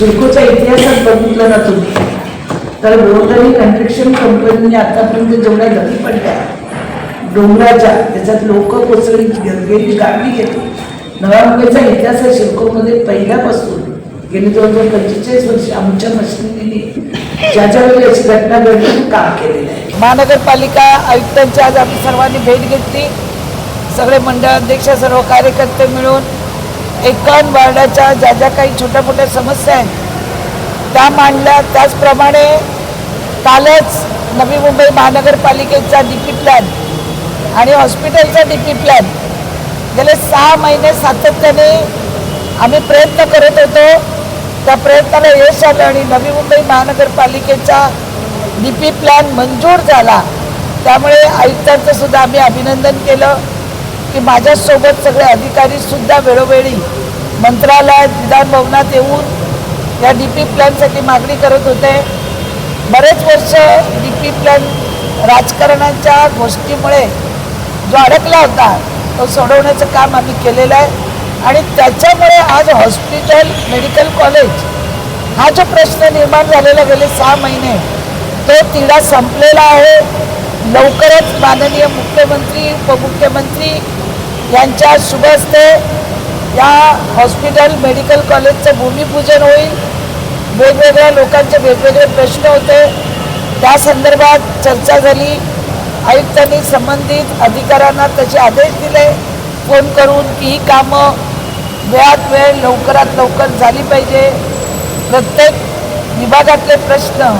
सिडकोचा इतिहासात बघितलं ना तुम्ही तर रोटरी कन्स्ट्रक्शन कंपनीने आतापर्यंत जेवढ्या नदी पडल्या डोंगराच्या त्याच्यात लोक कोसळी गेली गाडी घेतो नव्या मुंबईचा इतिहास आहे शिल्कोमध्ये पहिल्यापासून गेली जवळजवळ पंचेचाळीस वर्ष आमच्या मशिनीने ज्या ज्या वेळी अशी घटना घडली काम केलेलं आहे. महानगरपालिका आयुक्तांची आज आम्ही सर्वांनी भेट घेतली. सगळे मंडळ अध्यक्ष सर्व कार्यकर्ते मिळून एकावन्न वार्डाच्या ज्या ज्या काही छोट्या मोठ्या समस्या आहेत त्या मांडल्या. त्याचप्रमाणे कालच नवी मुंबई महानगरपालिकेचा डी पी प्लॅन आणि हॉस्पिटलचा डी पी प्लॅन गेले सहा महिने सातत्याने आम्ही प्रयत्न करत होतो. त्या प्रयत्नाला यश आलं आणि नवी मुंबई महानगरपालिकेचा डी पी प्लॅन मंजूर झाला. त्यामुळे आयुक्तांचं सुद्धा आम्ही अभिनंदन केलं. की माझ्यासोबत सगळे अधिकारीसुद्धा वेळोवेळी मंत्रालयात विधानभवनात येऊन या डी पी प्लॅनसाठी मागणी करत होते. बरेच वर्ष डी पी प्लॅन राजकारणाच्या गोष्टीमुळे जो अडकला होता तो सोडवण्याचं काम आम्ही केलेलं आहे. आणि त्याच्यामुळे आज हॉस्पिटल मेडिकल कॉलेज हा जो प्रश्न निर्माण झालेला गेले सहा महिने तो तिढा संपलेला आहे. लवकरच माननीय मुख्यमंत्री उपमुख्यमंत्री यांच्या शुभ हस्ते या हॉस्पिटल मेडिकल कॉलेजचं भूमिपूजन होईल. वेगवेगळ्या लोकांचे वेगवेगळे प्रश्न होते. त्या संदर्भात चर्चा झाली. आयुक्तांनी संबंधित अधिकाऱ्यांना त्याचे आदेश दिले. फोन करून की ही कामं वेळात वेळ लवकरात लवकर झाली पाहिजे. प्रत्येक विभागातले प्रश्न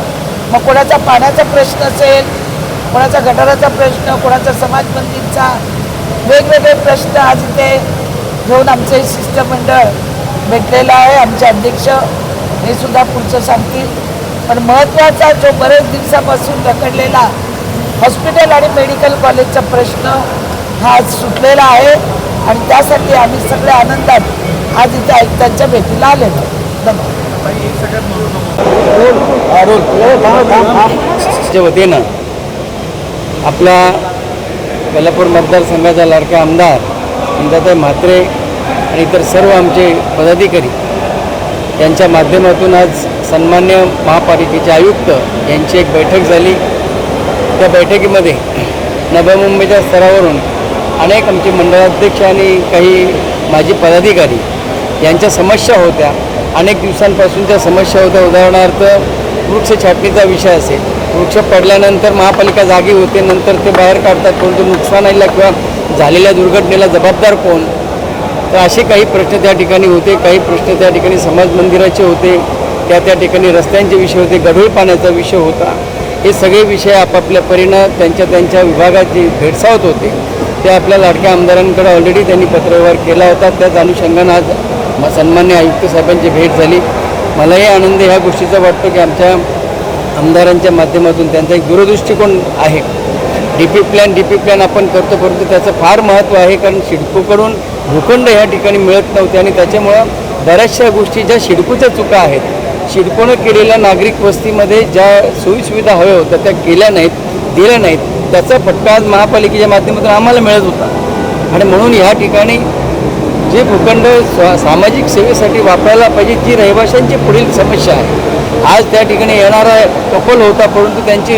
मग कोणाचा पाण्याचा प्रश्न असेल कोणाचा गटाराचा प्रश्न कोणाचा समाज मंदिरचा वेगवेगळे प्रश्न आज इथे घेऊन आमचे शिष्टमंडळ भेटलेलं आहे. आमचे अध्यक्ष हे सुद्धा पुढचं सांगतील. पण महत्त्वाचा जो बरेच दिवसापासून रखडलेला हॉस्पिटल आणि मेडिकल कॉलेजचा प्रश्न हा आज सुटलेला आहे आणि त्यासाठी आम्ही सगळ्या आनंदात आज इथे आयुक्तांच्या भेटीला आलेलो धन्यवाद. वतीनं आपला कोल्हापूर मतदारसंघाचा लाडका आमदार इंदाताई म्हात्रे आणि इतर सर्व आमचे पदाधिकारी यांच्या माध्यमातून आज सन्मान्य महापालिकेचे आयुक्त यांची एक बैठक झाली. त्या बैठकीमध्ये नव्या मुंबईच्या स्तरावरून अनेक आमचे मंडळाध्यक्ष आणि काही माजी पदाधिकारी यांच्या समस्या होत्या. अनेक दिवसांपासूनच्या समस्या होत्या. उदाहरणार्थ वृक्ष छाटणीचा विषय असेल वृक्ष पडल्यानंतर महापालिका जागी होते नंतर ते बाहेर काढतात परंतु नुकसानाला किंवा झालेल्या दुर्घटनेला जबाबदार कोण? तर असे काही प्रश्न त्या ठिकाणी होते काही प्रश्न त्या ठिकाणी समाज मंदिराचे होते त्या त्या ठिकाणी रस्त्यांचे विषय होते गढूळ पाण्याचा विषय होता. हे सगळे विषय आपापल्या परीनं त्यांच्या त्यांच्या विभागाची भेडसावत होते ते आपल्या लाडक्या आमदारांकडे ऑलरेडी त्यांनी पत्रव्यवहार केला होता. त्याच अनुषंगानं आज म- सन्मान्य आयुक्त साहेबांची भेट झाली. मलाही आनंद ह्या गोष्टीचा वाटतो की आमच्या आमदारांच्या माध्यमातून त्यांचा एक दूरदृष्टिकोन आहे. D P plan D P plan आपण करतो परंतु त्याचं फार महत्त्व आहे कारण शिडकोकडून भूखंड ह्या ठिकाणी मिळत नव्हते आणि त्याच्यामुळं बऱ्याचशा गोष्टी ज्या शिडकोच्या चुका आहेत शिडकोनं केलेल्या नागरिक वस्तीमध्ये ज्या सोयीसुविधा हव्या होत्या त्या केल्या नाहीत दिल्या नाहीत त्याचा फटका आज महापालिकेच्या माध्यमातून आम्हाला मिळत होता. आणि म्हणून ह्या ठिकाणी जे भूखंड सामाजिक सेवेसाठी वापरायला पाहिजे जी रहिवाशांची पुढील समस्या आहे आज त्या ठिकाणी येणारा कपल होता परंतु त्यांची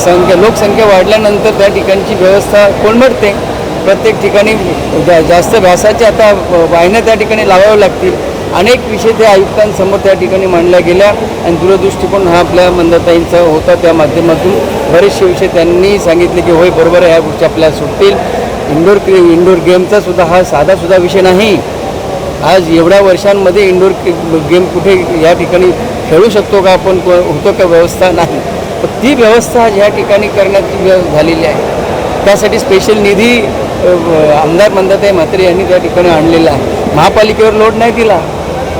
संख्या लोकसंख्या वाढल्यानंतर त्या ठिकाणची व्यवस्था कोलमडते. प्रत्येक ठिकाणी जा जास्त व्यासाच्या आता वाहिन्या त्या ठिकाणी लावाव्या लागतील. अनेक विषय त्या आयुक्तांसमोर त्या ठिकाणी मांडल्या गेल्या आणि दूरदृष्टिकोन हा आपल्या मंदताईंचा होता. त्या माध्यमातून बरेचसे विषय त्यांनी सांगितले की होय बरोबर ह्या गोष्टी आपल्याला सुटतील. इंडोर क्रि इंडोर गेमचा सुद्धा हा साधासुद्धा विषय नाही. आज एवढ्या वर्षांमध्ये इंडोर गेम कुठे या ठिकाणी खेळू शकतो का आपण? को- होतो का व्यवस्था? नाही. तर ती व्यवस्था ज्या ठिकाणी करण्यात झालेली आहे. त्यासाठी स्पेशल निधी आमदार मंदाताई म्हात्रे यांनी त्या ठिकाणी आणलेला आहे. महापालिकेवर लोड नाही दिला.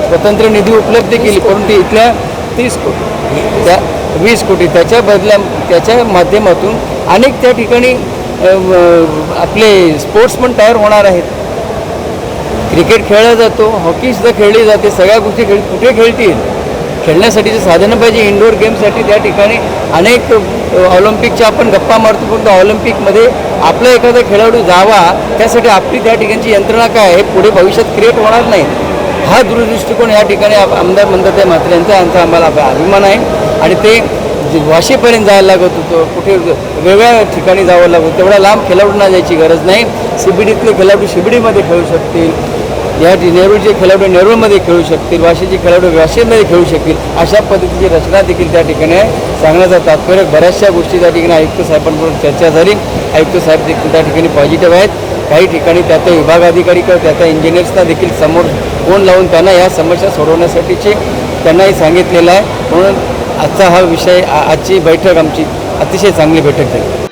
स्वतंत्र निधी उपलब्ध केली परंतु इथल्या तीस कोटी त्या वीस कोटी त्याच्या बदल्या त्याच्या माध्यमातून अनेक त्या ठिकाणी आपले स्पोर्ट्स पण तयार होणार आहेत. क्रिकेट खेळला जातो हॉकीसुद्धा खेळली जाते सगळ्या गोष्टी खेळ कुठे खेळतील? खेळण्यासाठीचे साधनं पाहिजे इंडोर गेमसाठी त्या ठिकाणी अनेक ऑलिम्पिकच्या आपण गप्पा मारतो परंतु ऑलिम्पिकमध्ये आपला एखादा खेळाडू जावा त्यासाठी आपली त्या ठिकाणची यंत्रणा काय आहे पुढे भविष्यात क्रिएट होणार नाही. हा दूरदृष्टिकोन या ठिकाणी आमदार म्हणतात आहे मात्र यांचा यांचा आम्हाला अभिमान आहे. आणि ते जे वाशीपर्यंत जायला लागत होतं कुठे वेगळ्या ठिकाणी जावं लागत होतं. तेवढा लांब खेळाडूंना जायची गरज नाही. शिबिडीतले खेळाडू सी खेळू शकतील. या ठि- नेरूळचे खेळाडू नेरूळमध्ये खेळू शकतील वाशीचे खेळाडू वाशीमध्ये खेळू शकतील अशा पद्धतीची रचना देखील त्या ठिकाणी आहे सांगण्याचा तात्पर्य बऱ्याचशा गोष्टी त्या ठिकाणी आयुक्त साहेबांबरोबर चर्चा झाली. आयुक्त साहेब देखील त्या ठिकाणी पॉझिटिव्ह आहेत. काही ठिकाणी त्या त्या विभाग अधिकारी किंवा त्या त्या इंजिनियर्सना देखील समोर फोन लावून त्यांना या समस्या सोडवण्यासाठीची त्यांनाही सांगितलेलं आहे. म्हणून आजचा हा विषय आजची बैठक आमची अतिशय चांगली बैठक झाली.